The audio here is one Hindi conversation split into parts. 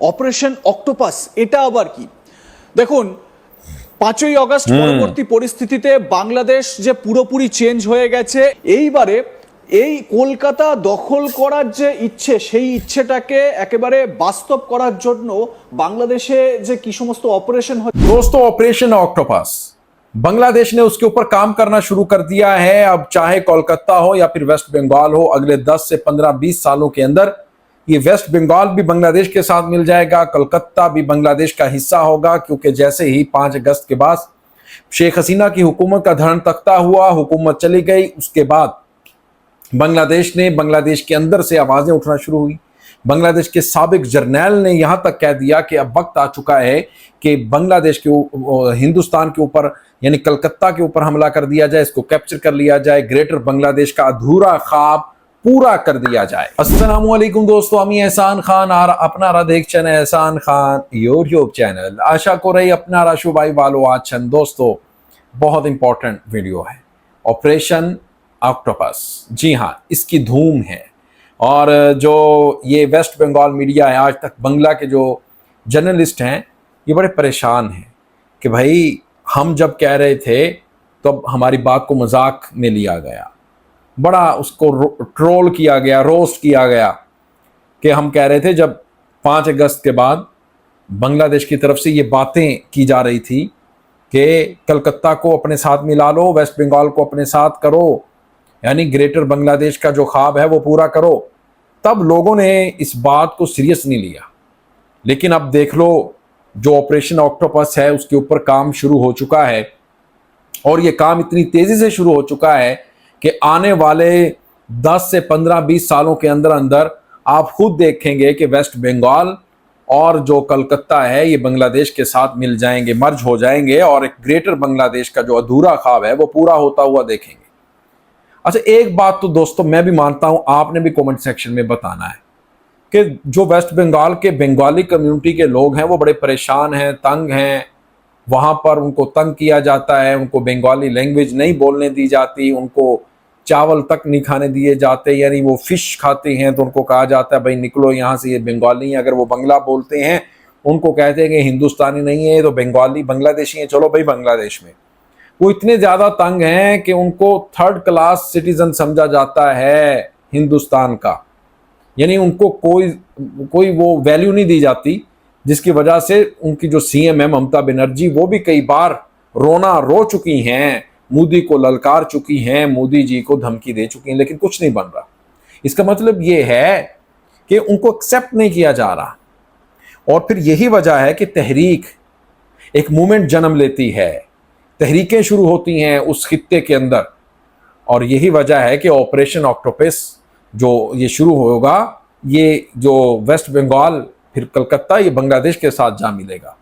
অপারেশন অক্টোপাস এটা আবার কি দেখুন পাঁচই অগস্ট পরবর্তী পরিস্থিতিতে বাংলাদেশ যে পুরোপুরি চেঞ্জ হয়ে গেছে এইবারে এই কলকাতা দখল করার যে ইচ্ছে সেই ইচ্ছেটাকে একেবারে বাস্তব করার জন্য বাংলাদেশে যে কি সমস্ত অপারেশন হচ্ছে दोस्तों ऑपरेशन ऑक्टोपस बांग्लादेश ने उसके ऊपर काम करना शुरू कर दिया है अब चाहे कोलकाता हो या फिर वेस्ट बंगाल हो अगले 10 से 15 20 सालों के अंदर ये वेस्ट बंगाल भी बांग्लादेश के साथ मिल जाएगा, कलकत्ता भी बांग्लादेश का हिस्सा होगा, क्योंकि जैसे ही 5 अगस्त के बाद शेख हसीना की हुकूमत का धरण तख्ता हुआ, हुकूमत चली गई, उसके बाद बांग्लादेश ने बांग्लादेश के अंदर से आवाज़ें उठना शुरू हुई। बांग्लादेश के सबक जर्नैल ने यहाँ तक कह दिया कि अब वक्त आ चुका है कि बांग्लादेश के हिंदुस्तान के ऊपर, यानी कलकत्ता के ऊपर हमला कर दिया जाए, इसको कैप्चर कर लिया जाए। ग्रेटर बांग्लादेश का अधूरा ख्वाब पूरा कर दिया जाए। असलम दोस्तों, अमी एहसान खान, आर अपना रा देख चैनल एहसान खान यूट्यूब चैनल। आशा को रही अपना राशु भाई वालो आज चंद दोस्तों, बहुत इंपॉर्टेंट वीडियो है। ऑपरेशन ऑक्टोपस जी हाँ इसकी धूम है। और जो ये वेस्ट बंगाल मीडिया है, आज तक बंगला के जो जर्नलिस्ट हैं, ये बड़े परेशान हैं कि भाई, हम जब कह रहे थे, तब तो हमारी बात को मज़ाक में लिया गया। बड़ा उसको ट्रोल किया गया रोस्ट किया गया कि हम कह रहे थे जब पाँच अगस्त के बाद बांग्लादेश की तरफ़ से ये बातें की जा रही थी कि कलकत्ता को अपने साथ मिला लो, वेस्ट बंगाल को अपने साथ करो, यानी ग्रेटर बांग्लादेश का जो ख्वाब है वो पूरा करो। तब लोगों ने इस बात को सीरियस नहीं लिया। लेकिन अब देख लो, जो ऑपरेशन ऑक्टोपस है, उसके ऊपर काम शुरू हो चुका है और ये काम इतनी तेज़ी से शुरू हो चुका है कि आने वाले 10 से 15 20 सालों के अंदर अंदर आप खुद देखेंगे कि वेस्ट बंगाल और जो कलकत्ता है, ये बांग्लादेश के साथ मिल जाएँगे, मर्ज हो जाएँगे और एक ग्रेटर बांग्लादेश का जो अधूरा ख्वाब है, वो पूरा होता हुआ देखेंगे। अच्छा एक बात तो दोस्तों मैं भी मानता हूँ, आपने भी कमेंट सेक्शन में बताना है कि जो वेस्ट बंगाल के बंगाली कम्युनिटी के लोग हैं, वो बड़े परेशान हैं, तंग हैं वहाँ पर उनको तंग किया जाता है, उनको बंगाली लैंग्वेज नहीं बोलने दी जाती, उनको चावल तक नहीं खाने दिए जाते, यानी वो फ़िश खाते हैं तो उनको कहा जाता है, भाई निकलो यहाँ से, ये बंगाली अगर वो बंगला बोलते हैं, उनको कहते हैं कि हिंदुस्तानी नहीं है तो बंगाली बांग्लादेशी हैं, चलो भाई बांग्लादेश में। वो इतने ज़्यादा तंग हैं कि उनको थर्ड क्लास सिटीजन समझा जाता है हिंदुस्तान का। यानी उनको कोई कोई वो वैल्यू नहीं दी जाती। जिसकी वजह से उनकी जो सीएम है ममता बनर्जी, वो भी कई बार रोना रो चुकी हैं, मोदी को ललकार चुकी हैं, मोदी जी को धमकी दे चुकी हैं, लेकिन कुछ नहीं बन रहा। इसका मतलब ये है कि उनको एक्सेप्ट नहीं किया जा रहा। और फिर यही वजह है कि तहरीक एक मूवमेंट जन्म लेती है। तहरीकें शुरू होती हैं उस खत्ते के अंदर। और यही वजह है कि ऑपरेशन ऑक्टोपस जो ये शुरू होगा, ये जो वेस्ट बंगाल फिर कलकत्ता ये बांग्लादेश के साथ जा मिलेगा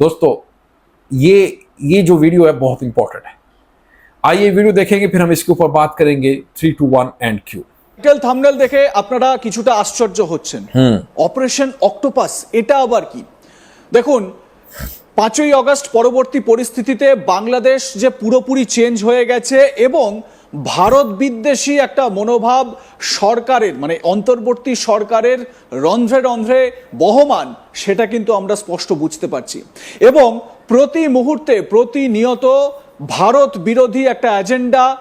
दोस्तों ये ये जो वीडियो है बहुत इंपॉर्टेंट है आइए वीडियो देखेंगे फिर हम इसके ऊपर बात करेंगे three two one and cue title thumbnail দেখে আপনারা কিছুটা আশ্চর্য হচ্ছেন অপারেশন অক্টোপাস এটা আবার কি দেখুন পাঁচই অগস্ট পরবর্তী পরিস্থিতিতে বাংলাদেশ যে পুরোপুরি চেঞ্জ হয়ে গেছে এবং ভারত বিদ্বেষী একটা মনোভাব সরকারের মানে অন্তর্বর্তী সরকারের রন্ধ্রে রন্ধ্রে বহমান, সেটা কিন্তু আমরা স্পষ্ট বুঝতে পারছি। এবং প্রতি মুহূর্তে প্রতিনিয়ত ভারত বিরোধী একটা এজেন্ডা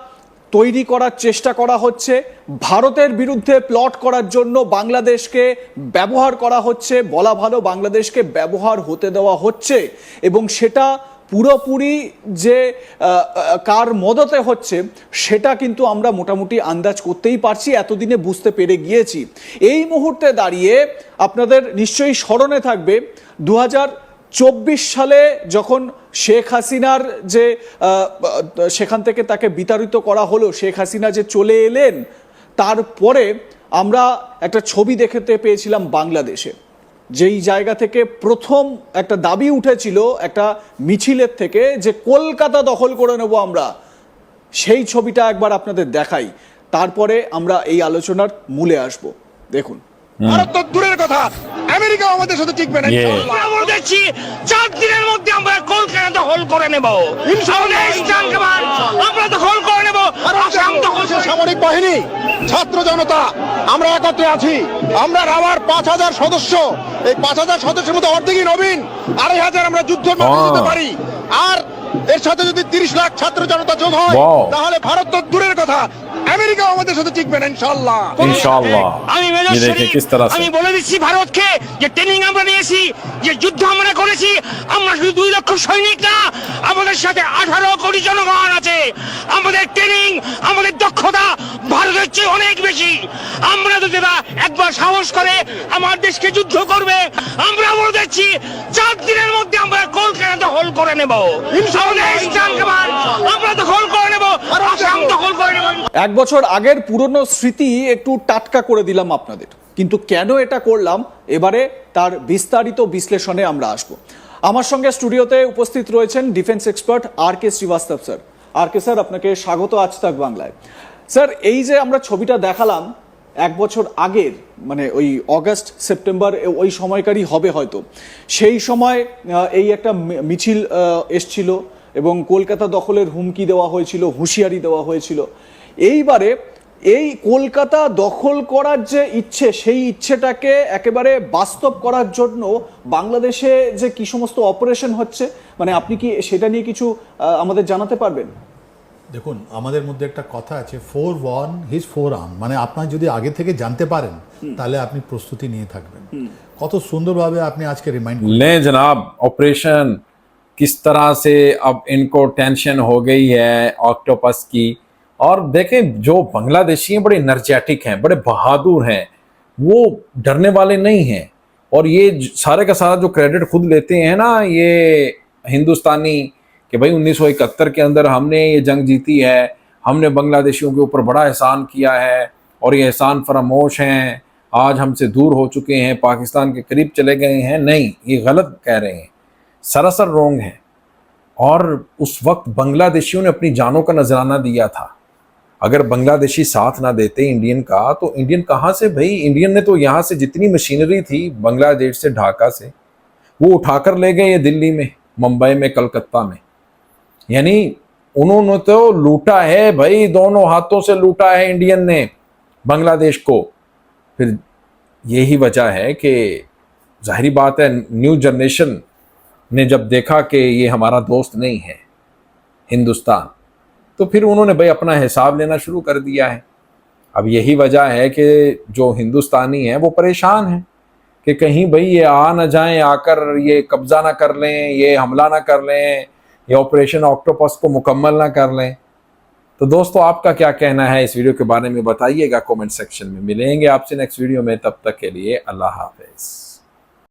তৈরি করার চেষ্টা করা হচ্ছে। ভারতের বিরুদ্ধে প্লট করার জন্য বাংলাদেশকে ব্যবহার করা হচ্ছে, বলা ভালো বাংলাদেশকে ব্যবহার হতে দেওয়া হচ্ছে। এবং সেটা পুরোপুরি যে কার মদতে হচ্ছে, সেটা কিন্তু আমরা মোটামুটি আন্দাজ করতেই পারছি, এতদিনে বুঝতে পেরে গিয়েছি। এই মুহূর্তে দাঁড়িয়ে আপনাদের নিশ্চয়ই স্মরণে থাকবে দু চব্বিশ সালে যখন শেখ হাসিনার যে সেখান থেকে তাকে বিতাড়িত করা হলো, শেখ হাসিনা যে চলে এলেন, তারপরে আমরা একটা ছবি দেখতে পেয়েছিলাম বাংলাদেশে। যেই জায়গা থেকে প্রথম একটা দাবি উঠেছিল একটা মিছিলের থেকে যে কলকাতা দখল করে নেব আমরা সেই ছবিটা একবার আপনাদের দেখাই। তারপরে আমরা এই আলোচনার মূলে আসব। দেখুন। ভারত তো দূরের কথা। আমেরিকাও আমাদের সাথে টিকবে না. ইনশাআল্লাহ। চার দিনের মধ্যে আমরা কলকাতা দখল করে নেব। আমরা দখল করে নেব। সামরিক বাহিনী ছাত্র জনতা আমরা একত্রে আছি। আমরা আমার পাঁচ হাজার সদস্য। এই পাঁচ হাজার সদস্যের মধ্যে অর্ধেকই নবীন আড়াই হাজার আমরা যুদ্ধ যেতে পারি। আর এর সাথে যদি তিরিশ লাখ ছাত্র জনতা যোগ হয় তাহলে ভারত তো দূরের কথা। আমেরিকা আমাদের সাথে টিকবে না ইনশাআল্লাহ। ইনশাআল্লাহ। আমি মেজর আমি বলে দিচ্ছি ভারতকে যে ট্রেনিং আমরা নিয়েছি যে যুদ্ধ আমরা করেছি আমরা শুধু দুই লক্ষ সৈনিক না আমাদের সাথে আঠারো কোটি জনগণ আমাদের ট্রেনিং আমাদের দক্ষতা ভারতের চেয়ে অনেক বেশি। আমরা যদি না একবার সাহস করে আমার দেশকে যুদ্ধ করবে, আমরা বলে দিচ্ছি, চার দিনের মধ্যে আমরা কলকাতা দখল করে নেব। আমরা দখল করে নেব, আসাম দখল করে নেব। এক বছর আগের পুরনো স্মৃতি একটু টাটকা করে দিলাম আপনাদের। কিন্তু কেন এটা করলাম? এবারে তার বিস্তারিত বিশ্লেষণে আমরা আসব। আমার সঙ্গে স্টুডিওতে উপস্থিত রয়েছেন defence expert R K Srivastava sir R K sir, আপনাকে স্বাগত আজ তাক বাংলায়। স্যার, এই যে আমরা ছবিটা দেখালাম এক বছর আগের মানে ওই অগাস্ট, সেপ্টেম্বর ওই সময়কারই হবে হয়তো। সেই সময় এই একটা মিছিল এসছিল এবং কলকাতা দখলের হুমকি দেওয়া হয়েছিল, হুঁশিয়ারি দেওয়া হয়েছিল। এইবারে এই কলকাতা দখল করার যে ইচ্ছে সেই ইচ্ছেটাকে একেবারে বাস্তব করার জন্য বাংলাদেশে যে কি সমস্ত অপারেশন হচ্ছে মানে আপনি কি সেটা নিয়ে কিছু আহ, আমাদের জানাতে পারবেন দেখুন আমাদের মধ্যে একটা কথা আছে four one his forearm মানে আপনার যদি আগে থেকে জানতে পারেন তাহলে আপনি প্রস্তুতি নিয়ে থাকবেন কত সুন্দরভাবে আপনি আজকে রিমাইন্ড लें जनाब ऑपरेशन किस तरह से अब इनको टेंशन हो गई है ऑक्टोपस की और देखें, जो बांग्लादेशी हैं, बड़े एनर्जेटिक हैं, बड़े बहादुर हैं, वो डरने वाले नहीं हैं। और ये सारे का सारा जो क्रेडिट खुद लेते हैं ना, ये हिंदुस्तानी कि भाई 1971 के अंदर हमने ये जंग जीती है, हमने बांग्लादेशियों के ऊपर बड़ा एहसान किया है, और ये एहसान फरामोश हैं, आज हमसे दूर हो चुके हैं, पाकिस्तान के करीब चले गए हैं। नहीं, ये गलत कह रहे हैं, सरासर रोंग है। और उस वक्त बांग्लादेशियों ने अपनी जानों का नजराना दिया था। अगर बांग्लादेशी साथ ना देते इंडियन का तो इंडियन कहाँ से भाई? इंडियन ने तो यहाँ से जितनी मशीनरी थी बांग्लादेश से, ढाका से, वो उठाकर ले गए ये दिल्ली में, मुंबई में, कलकत्ता में। यानी उन्होंने तो लूटा है भाई, दोनों हाथों से लूटा है इंडियन ने बांग्लादेश को। फिर यही वजह है कि जाहरी बात है, न्यू जनरेशन ने जब देखा कि ये हमारा दोस्त नहीं है, हिंदुस्तान तो फिर उन्होंने भाई अपना हिसाब लेना शुरू कर दिया है। अब यही वजह है कि जो हिंदुस्तानी हैं, वो परेशान हैं कि कहीं भाई ये आ ना जाए, आकर ये कब्जा ना कर लें, ये हमला ना कर लें, ये ऑपरेशन ऑक्टोपस को मुकम्मल ना कर लें। तो दोस्तों, आपका क्या कहना है इस वीडियो के बारे में बताइएगा कमेंट सेक्शन में। मिलेंगे आपसे नेक्स्ट वीडियो में, तब तक के लिए अल्लाह हाफिज़।